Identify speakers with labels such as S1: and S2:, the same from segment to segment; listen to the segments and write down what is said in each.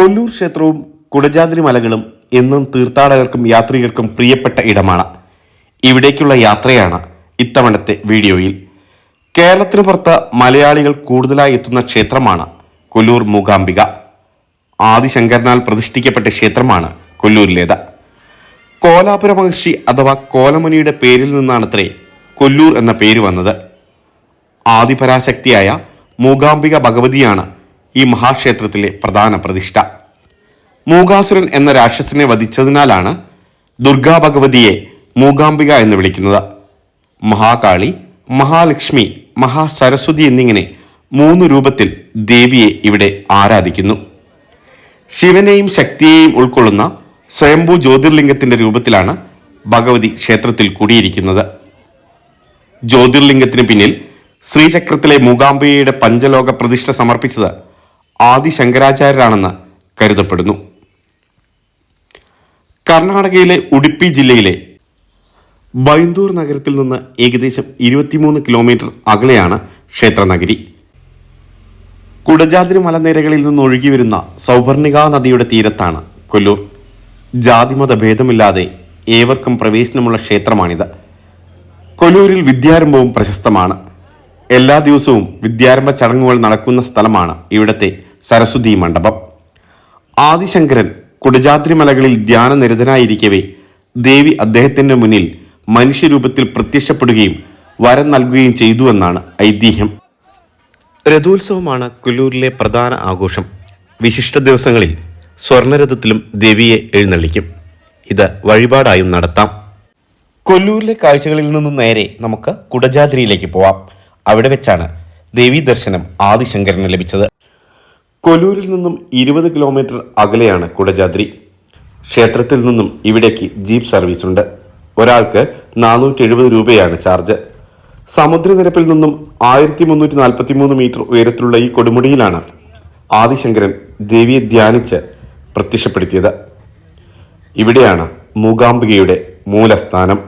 S1: കൊല്ലൂർ ക്ഷേത്രവും കുടജാതിരി മലകളും എന്നും തീർത്ഥാടകർക്കും യാത്രികർക്കും പ്രിയപ്പെട്ട ഇടമാണ്. ഇവിടേക്കുള്ള യാത്രയാണ് ഇത്തവണത്തെ വീഡിയോയിൽ. കേരളത്തിന് പുറത്ത് മലയാളികൾ കൂടുതലായി എത്തുന്ന ക്ഷേത്രമാണ് കൊല്ലൂർ മൂകാംബിക. ആദിശങ്കരനാൽ പ്രതിഷ്ഠിക്കപ്പെട്ട ക്ഷേത്രമാണ് കൊല്ലൂരിലേത്. കോലാപുര മഹർഷി അഥവാ കോലമുനിയുടെ പേരിൽ നിന്നാണത്രേ കൊല്ലൂർ എന്ന പേര് വന്നത്. ആദിപരാശക്തിയായ മൂകാംബിക ഭഗവതിയാണ് ഈ മഹാക്ഷേത്രത്തിലെ പ്രധാന പ്രതിഷ്ഠ. മൂകാസുരൻ എന്ന രാക്ഷസനെ വധിച്ചതിനാലാണ് ദുർഗാ ഭഗവതിയെ മൂകാംബിക എന്ന് വിളിക്കുന്നത്. മഹാകാളി മഹാലക്ഷ്മി മഹാസരസ്വതി എന്നിങ്ങനെ മൂന്ന് രൂപത്തിൽ ദേവിയെ ഇവിടെ ആരാധിക്കുന്നു. ശിവനെയും ശക്തിയെയും ഉൾക്കൊള്ളുന്ന സ്വയംഭൂ ജ്യോതിർലിംഗത്തിന്റെ രൂപത്തിലാണ് ഭഗവതി ക്ഷേത്രത്തിൽ കൂടിയിരിക്കുന്നത്. ജ്യോതിർലിംഗത്തിന് പിന്നിൽ ശ്രീചക്രത്തിലെ മൂകാംബികയുടെ പഞ്ചലോക പ്രതിഷ്ഠ സമർപ്പിച്ചത് ആദി ശങ്കരാചാര്യരാണെന്ന് കരുതപ്പെടുന്നു. കർണാടകയിലെ ഉടുപ്പി ജില്ലയിലെ ബൈന്ദൂർ നഗരത്തിൽ നിന്ന് ഏകദേശം ഇരുപത്തിമൂന്ന് കിലോമീറ്റർ അകലെയാണ് ക്ഷേത്രനഗരി. കുടജാതിരി മലനിരകളിൽ നിന്ന് ഒഴുകിവരുന്ന സൗവർണിക നദിയുടെ തീരത്താണ് കൊല്ലൂർ. ജാതിമത ഭേദമില്ലാതെ ഏവർക്കും പ്രവേശനമുള്ള ക്ഷേത്രമാണിത്. കൊല്ലൂരിൽ വിദ്യാരംഭവും പ്രശസ്തമാണ്. എല്ലാ ദിവസവും വിദ്യാരംഭ ചടങ്ങുകൾ നടക്കുന്ന സ്ഥലമാണ് ഇവിടത്തെ സരസ്വതി മണ്ഡപം. ആദിശങ്കരൻ കുടജാദ്രി മലകളിൽ ധ്യാനനിരതനായിരിക്കവേ ദേവി അദ്ദേഹത്തിന്റെ മുന്നിൽ മനുഷ്യരൂപത്തിൽ പ്രത്യക്ഷപ്പെടുകയും വരം നൽകുകയും ചെയ്തു എന്നാണ് ഐതിഹ്യം. രഥോത്സവമാണ് കൊല്ലൂരിലെ പ്രധാന ആഘോഷം. വിശിഷ്ട ദിവസങ്ങളിൽ സ്വർണരഥത്തിലും ദേവിയെ എഴുന്നള്ളിക്കും. ഇത് വഴിപാടായും നടത്താം. കൊല്ലൂരിലെ കാഴ്ചകളിൽ നിന്നും നേരെ നമുക്ക് കുടജാദ്രിയിലേക്ക് പോവാം. അവിടെ വെച്ചാണ് ദേവീ ദർശനം ആദിശങ്കരന് ലഭിച്ചത്. കൊല്ലൂരിൽ നിന്നും ഇരുപത് കിലോമീറ്റർ അകലെയാണ് കുടജാദ്രി. ക്ഷേത്രത്തിൽ നിന്നും ഇവിടേക്ക് ജീപ്പ് സർവീസ് ഉണ്ട്. ഒരാൾക്ക് നാനൂറ്റി എഴുപത് രൂപയാണ് ചാർജ്. സമുദ്രനിരപ്പിൽ നിന്നും ആയിരത്തി മുന്നൂറ്റി നാൽപ്പത്തി മൂന്ന് മീറ്റർ ഉയരത്തിലുള്ള ഈ കൊടുമുടിയിലാണ് ആദിശങ്കരൻ ദേവിയെ ധ്യാനിച്ച് പ്രത്യക്ഷപ്പെടുത്തിയത്. ഇവിടെയാണ് മൂകാംബികയുടെ മൂലസ്ഥാനം.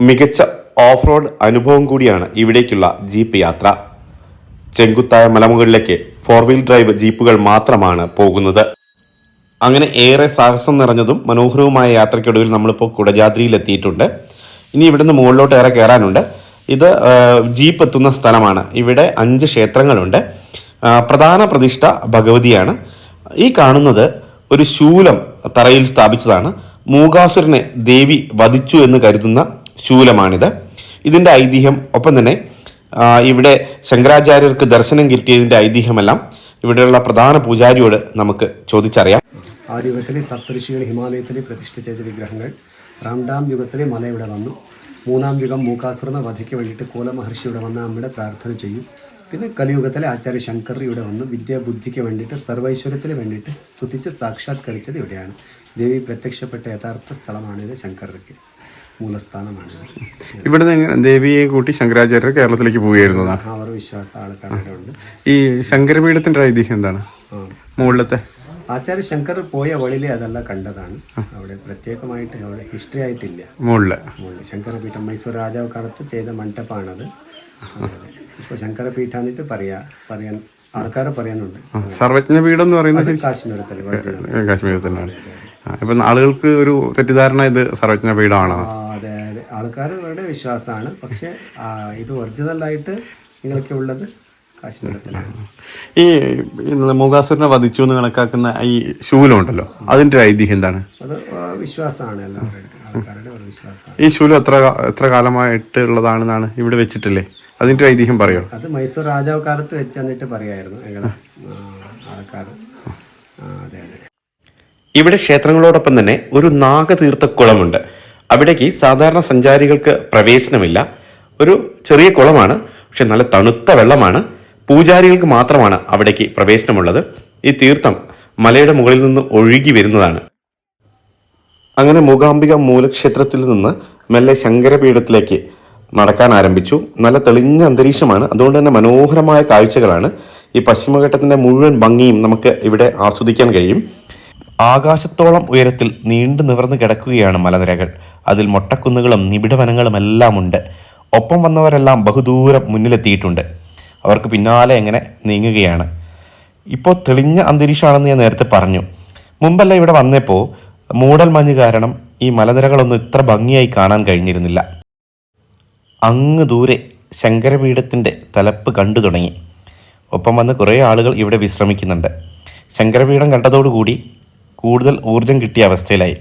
S1: മികച്ച ഓഫ് റോഡ് അനുഭവം കൂടിയാണ് ഇവിടേക്കുള്ള ജീപ്പ് യാത്ര. ചെങ്കുത്തായ മലമുകളിലേക്ക് ഫോർ വീൽ ഡ്രൈവ് ജീപ്പുകൾ മാത്രമാണ് പോകുന്നത്. അങ്ങനെ ഏറെ സാഹസം നിറഞ്ഞതും മനോഹരവുമായ യാത്രയ്ക്കൊടുവിൽ നമ്മളിപ്പോൾ കുടജാദ്രിയിൽ എത്തിയിട്ടുണ്ട്. ഇനി ഇവിടുന്ന് മുകളിലോട്ട് ഏറെ കയറാനുണ്ട് ഇത് ജീപ്പ് എത്തുന്ന സ്ഥലമാണ്. ഇവിടെ അഞ്ച് ക്ഷേത്രങ്ങളുണ്ട്. പ്രധാന പ്രതിഷ്ഠ ഭഗവതിയാണ്. ഈ കാണുന്നത് ഒരു ശൂലം തറയിൽ സ്ഥാപിച്ചതാണ്. മൂകാസുരനെ ദേവി വധിച്ചു എന്ന് കരുതുന്ന ശൂലമാണിത്. ഇതിന്റെ ഐതിഹ്യം ഒപ്പം തന്നെ ഇവിടെ ശങ്കരാചാര്യർക്ക് ദർശനം കിട്ടിയതിന്റെ ഐതിഹ്യമെല്ലാം ഇവിടെയുള്ള പ്രധാന പൂജാരിയോട് നമുക്ക് ചോദിച്ചറിയാം.
S2: ആദ്യയുഗത്തിലെ സപ്തഋഷികൾ ഹിമാലയത്തിൽ പ്രതിഷ്ഠ ചെയ്ത വിഗ്രഹങ്ങൾ രണ്ടാം യുഗത്തിലെ മല ഇവിടെ വന്നു. മൂന്നാം യുഗം മൂക്കാസുറന്ന വധയ്ക്ക് വേണ്ടിയിട്ട് കോല മഹർഷി ഇവിടെ വന്ന് അമ്മയുടെ പ്രാർത്ഥന ചെയ്യും. പിന്നെ കലിയുഗത്തിലെ ആചാര്യ ശങ്കർ ഇവിടെ വന്ന് വിദ്യാബുദ്ധിക്ക് വേണ്ടിയിട്ട് സർവൈശ്വര്യത്തിന് വേണ്ടിയിട്ട് സ്തുതിച്ച് സാക്ഷാത്കരിച്ചത് ഇവിടെയാണ്. ദേവി പ്രത്യക്ഷപ്പെട്ട യഥാർത്ഥ സ്ഥലമാണിത് ശങ്കർക്ക് മൂലസ്ഥാനമാണിത്
S3: ഇവിടുന്ന് ദേവിയെ കൂട്ടി ശങ്കരാചാര്യർ കേരളത്തിലേക്ക്
S2: പോവുകയായിരുന്നു അവർ വിശ്വാസ ആൾക്കാരുണ്ട്
S3: ഈ ശങ്കരപീഠത്തിന്റെ ഐതിഹ്യം എന്താണ്? മുകളിലത്തെ?
S2: ആചാര്യ ശങ്കർ പോയ വഴിയിലെ അതെല്ലാം കണ്ടതാണ്. അവിടെ പ്രത്യേകമായിട്ട് അവിടെ ഹിസ്റ്ററി ആയിട്ടില്ല. മുകളിൽ ശങ്കരപീഠം മൈസൂർ രാജാവ് കാലത്ത് ചെയ്ത മണ്ഡപമാണത് ഇപ്പോൾ ശങ്കരപീഠ എന്നിട്ട് പറയാ പറയാൻ ആൾക്കാർ പറയാനുണ്ട്.
S3: സർവജ്ഞപീഠം എന്ന് പറയുന്നത്
S2: കാശ്മീരത്തിൽ
S3: ആ, ഇപ്പൊ ആളുകൾക്ക് ഒരു തെറ്റിദ്ധാരണ ഇത് സർവജ്ഞ
S2: പീഠമാണ്. അതെ അതെ. ആൾക്കാരുടെ വിശ്വാസമാണ്. പക്ഷെ ഇത് ഒറിജിനലായിട്ട് നിങ്ങൾക്ക് ഉള്ളത്
S3: ഈ മൂകാസുരനെ വധിച്ചു എന്ന് കണക്കാക്കുന്ന ഈ ശൂലം ഉണ്ടല്ലോ അതിന്റെ ഐതിഹ്യം എന്താണ്?
S2: വിശ്വാസമാണ്
S3: ഈ ശൂലം എത്ര എത്ര കാലമായിട്ട് ഉള്ളതാണെന്നാണ് ഇവിടെ വെച്ചിട്ടില്ലേ? അതിന്റെ ഐതിഹ്യം പറയോ?
S2: അത് മൈസൂർ രാജാവ് കാലത്ത് വെച്ചെന്നിട്ട് പറയായിരുന്നു ഞങ്ങളുടെ ആൾക്കാർ അതെ അതെ.
S1: ഇവിടെ ക്ഷേത്രങ്ങളോടൊപ്പം തന്നെ ഒരു നാഗതീർത്ഥ കുളമുണ്ട് അവിടേക്ക് സാധാരണ സഞ്ചാരികൾക്ക് പ്രവേശനമില്ല. ഒരു ചെറിയ കുളമാണ് പക്ഷെ നല്ല തണുത്ത വെള്ളമാണ്. പൂജാരികൾക്ക് മാത്രമാണ് അവിടേക്ക് പ്രവേശനമുള്ളത്. ഈ തീർത്ഥം മലയുടെ മുകളിൽ നിന്ന് ഒഴുകി വരുന്നതാണ്. അങ്ങനെ മൂകാംബിക മൂലക്ഷേത്രത്തിൽ നിന്ന് മെല്ലെ ശങ്കരപീഠത്തിലേക്ക് നടക്കാൻ ആരംഭിച്ചു. നല്ല തെളിഞ്ഞ അന്തരീക്ഷമാണ്. അതുകൊണ്ട് തന്നെ മനോഹരമായ കാഴ്ചകളാണ്. ഈ പശ്ചിമഘട്ടത്തിന്റെ മുഴുവൻ ഭംഗിയും നമുക്ക് ഇവിടെ ആസ്വദിക്കാൻ കഴിയും. ആകാശത്തോളം ഉയരത്തിൽ നീണ്ടു നിവർന്നു കിടക്കുകയാണ് മലനിരകൾ. അതിൽ മൊട്ടക്കുന്നുകളും നിബിഡവനങ്ങളും എല്ലാം ഉണ്ട് ഒപ്പം വന്നവരെല്ലാം ബഹുദൂരം മുന്നിലെത്തിയിട്ടുണ്ട്. അവർക്ക് പിന്നാലെ എങ്ങനെ നീങ്ങുകയാണ്? ഇപ്പോൾ തെളിഞ്ഞ അന്തരീക്ഷമാണെന്ന് ഞാൻ നേരത്തെ പറഞ്ഞു. മുമ്പല്ല ഇവിടെ വന്നപ്പോൾ മൂടൽ മഞ്ഞ് കാരണം ഈ മലനിരകളൊന്നും ഇത്ര ഭംഗിയായി കാണാൻ കഴിഞ്ഞിരുന്നില്ല. അങ്ങ് ദൂരെ ശങ്കരപീഠത്തിന്റെ തലപ്പ് കണ്ടു തുടങ്ങി. ഒപ്പം വന്ന് കുറേ ആളുകൾ ഇവിടെ വിശ്രമിക്കുന്നുണ്ട്. ശങ്കരപീഠം കണ്ടതോടുകൂടി കൂടുതൽ ഊർജം കിട്ടിയ അവസ്ഥയിലായി.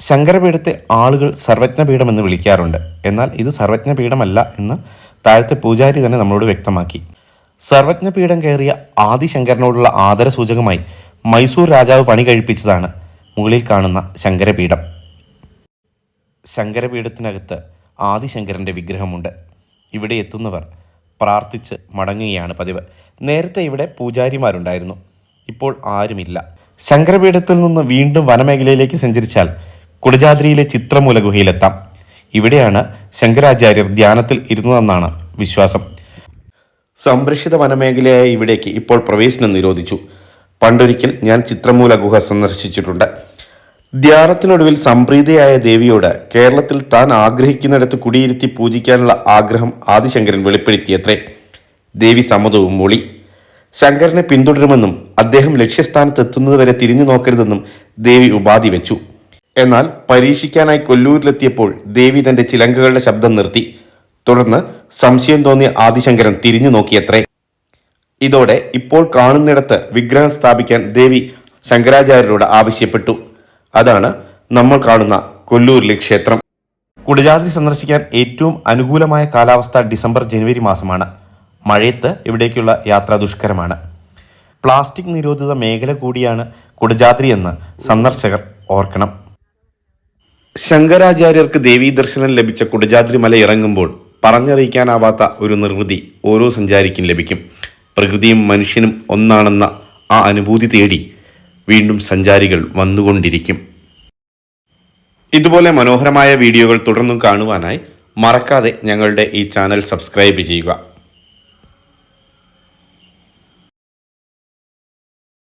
S1: ശങ്കരപീഠത്തെ ആളുകൾ സർവജ്ഞപീഠം എന്ന് വിളിക്കാറുണ്ട്. എന്നാൽ ഇത് സർവജ്ഞപീഠമല്ല എന്ന് താഴത്തെ പൂജാരി തന്നെ നമ്മളോട് വ്യക്തമാക്കി. സർവജ്ഞപീഠം കയറിയ ആദിശങ്കരനോടുള്ള ആദരസൂചകമായി മൈസൂർ രാജാവ് പണി കഴിപ്പിച്ചതാണ് മുകളിൽ കാണുന്ന ശങ്കരപീഠം. ശങ്കരപീഠത്തിനകത്ത് ആദിശങ്കരന്റെ വിഗ്രഹമുണ്ട്. ഇവിടെ എത്തുന്നവർ പ്രാർത്ഥിച്ച് മടങ്ങുകയാണ് പതിവ്. നേരത്തെ ഇവിടെ പൂജാരിമാരുണ്ടായിരുന്നു. ഇപ്പോൾ ആരുമില്ല. ശങ്കരപീഠത്തിൽ നിന്ന് വീണ്ടും വനമേഖലയിലേക്ക് സഞ്ചരിച്ചാൽ കുടജാദ്രിയിലെ ചിത്രമൂല ഗുഹയിലെത്താം. ഇവിടെയാണ് ശങ്കരാചാര്യർ ധ്യാനത്തിൽ ഇരുന്നതെന്നാണ് വിശ്വാസം. സംരക്ഷിത വനമേഖലയായ ഇവിടേക്ക് ഇപ്പോൾ പ്രവേശനം നിരോധിച്ചു. പണ്ടൊരിക്കൽ ഞാൻ ചിത്രമൂല ഗുഹ സന്ദർശിച്ചിട്ടുണ്ട്. ധ്യാനത്തിനൊടുവിൽ സംപ്രീതയായ ദേവിയോട് കേരളത്തിൽ താൻ ആഗ്രഹിക്കുന്നിടത്ത് കുടിയിരുത്തി പൂജിക്കാനുള്ള ആഗ്രഹം ആദിശങ്കരൻ വെളിപ്പെടുത്തിയത്രേ. ദേവി സമ്മതവും മൊളി. ശങ്കരനെ പിന്തുടരുമെന്നും അദ്ദേഹം ലക്ഷ്യസ്ഥാനത്ത് എത്തുന്നതുവരെ തിരിഞ്ഞു നോക്കരുതെന്നും ദേവി ഉപാധി വെച്ചു. എന്നാൽ പരീക്ഷിക്കാനായി കൊല്ലൂരിലെത്തിയപ്പോൾ ദേവി തന്റെ ചിലങ്കകളുടെ ശബ്ദം നിർത്തി. തുടർന്ന് സംശയം തോന്നിയ ആദിശങ്കരൻ തിരിഞ്ഞു നോക്കിയത്രേ. ഇതോടെ ഇപ്പോൾ കാണുന്നിടത്ത് വിഗ്രഹം സ്ഥാപിക്കാൻ ദേവി ശങ്കരാചാര്യരോട് ആവശ്യപ്പെട്ടു. അതാണ് നമ്മൾ കാണുന്ന കൊല്ലൂരിലെ ക്ഷേത്രം. കുടജാദ്രി സന്ദർശിക്കാൻ ഏറ്റവും അനുകൂലമായ കാലാവസ്ഥ ഡിസംബർ ജനുവരി മാസമാണ്. മഴയത്ത് ഇവിടേക്കുള്ള യാത്ര ദുഷ്കരമാണ്. പ്ലാസ്റ്റിക് നിരോധിത മേഖല കൂടിയാണ് കുടജാദ്രി എന്ന് സന്ദർശകർ ഓർക്കണം. ശങ്കരാചാര്യർക്ക് ദേവീ ദർശനം ലഭിച്ച കുടജാദ്രി മല ഇറങ്ങുമ്പോൾ പറഞ്ഞറിയിക്കാനാവാത്ത ഒരു നിർവൃതി ഓരോ സഞ്ചാരിക്കും ലഭിക്കും. പ്രകൃതിയും മനുഷ്യനും ഒന്നാണെന്ന ആ അനുഭൂതി തേടി വീണ്ടും സഞ്ചാരികൾ വന്നുകൊണ്ടിരിക്കും. ഇതുപോലെ മനോഹരമായ വീഡിയോകൾ തുടർന്നും കാണുവാനായി മറക്കാതെ ഞങ്ങളുടെ ഈ ചാനൽ സബ്സ്ക്രൈബ് ചെയ്യുക.